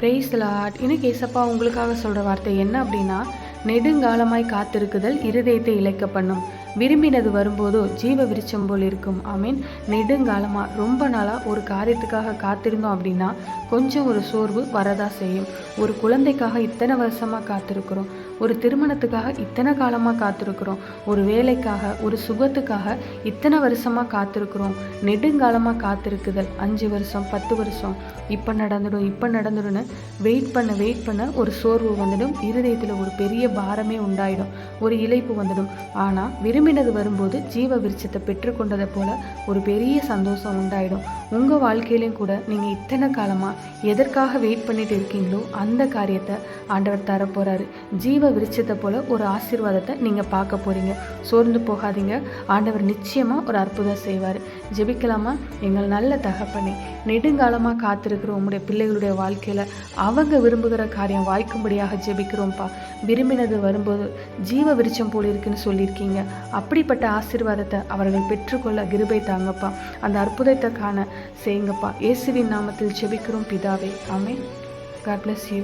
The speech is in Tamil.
பிரைஸ் லாட் இன்னைக்கு ஏசப்பா உங்களுக்காக சொல்கிற வார்த்தை என்ன அப்படின்னா நெடுங்காலமாய் காத்திருக்குதல் இருதயத்தை இழைக்க பண்ணும் விரும்பினது வரும்போதோ ஜீவ விருச்சம் போல் இருக்கும். ஐ மீன் நெடுங்காலமாக ரொம்ப நாளாக ஒரு காரியத்துக்காக காத்திருந்தோம் அப்படின்னா கொஞ்சம் ஒரு சோர்வு வரதா செய்யும். ஒரு குழந்தைக்காக இத்தனை வருஷமாக காத்திருக்கிறோம். ஒரு திருமணத்துக்காக இத்தனை காலமாக காத்திருக்கிறோம். ஒரு வேலைக்காக ஒரு சுகத்துக்காக இத்தனை வருஷமாக காத்திருக்கிறோம். நெடுங்காலமாக காத்திருக்குதல். அஞ்சு வருஷம் பத்து வருஷம். இப்போ நடந்துடும் இப்போ நடந்துடும்னு வெயிட் பண்ண வெயிட் பண்ண ஒரு சோர்வு வந்துடும். இருதயத்தில் ஒரு பெரிய பாரமே உண்டாயிடும். ஒரு இழைப்பு வந்துடும். ஆனால் விரும்பினது வரும்போது ஜீவ விருட்சத்தை பெற்றுக்கொண்டதை போல ஒரு பெரிய சந்தோஷம் உண்டாயிடும். உங்கள் வாழ்க்கையிலையும் கூட நீங்கள் இத்தனை காலமாக எதற்காக வெயிட் பண்ணிட்டு இருக்கீங்களோ அந்த காரியத்தை ஆண்டவர் தரப்போகிறாரு ஜீவ விருட்சத்தை போல ஒரு ஆசீர்வாதத்தை நீங்கள் பார்க்க போகிறீங்க சோர்ந்து போகாதீங்க. ஆண்டவர் நிச்சயமாக ஒரு அற்புதம் செய்வார். ஜெபிக்கலாமா? எங்கள் நல்ல தகப்பனே நெடுங்காலமாக காத்திருக்கிற உங்களுடைய பிள்ளைகளுடைய வாழ்க்கையில் அவங்க விரும்புகிற காரியம் வாய்க்கும்படியாக ஜெபிக்கிறோம்ப்பா. விரும்பினது வரும்போது ஜீவ விருட்சம் போல் இருக்குன்னு சொல்லியிருக்கீங்க. அப்படிப்பட்ட ஆசீர்வாதத்தை அவர்கள் பெற்றுக்கொள்ள கிருபை தாங்கப்பா. அந்த அற்புதத்தை காண செய்யுங்கப்பா. இயேசுவின் நாமத்தில் ஜெபிக்கிறோம். பிதாவே. அமேன் காட் பிளஸ் யூ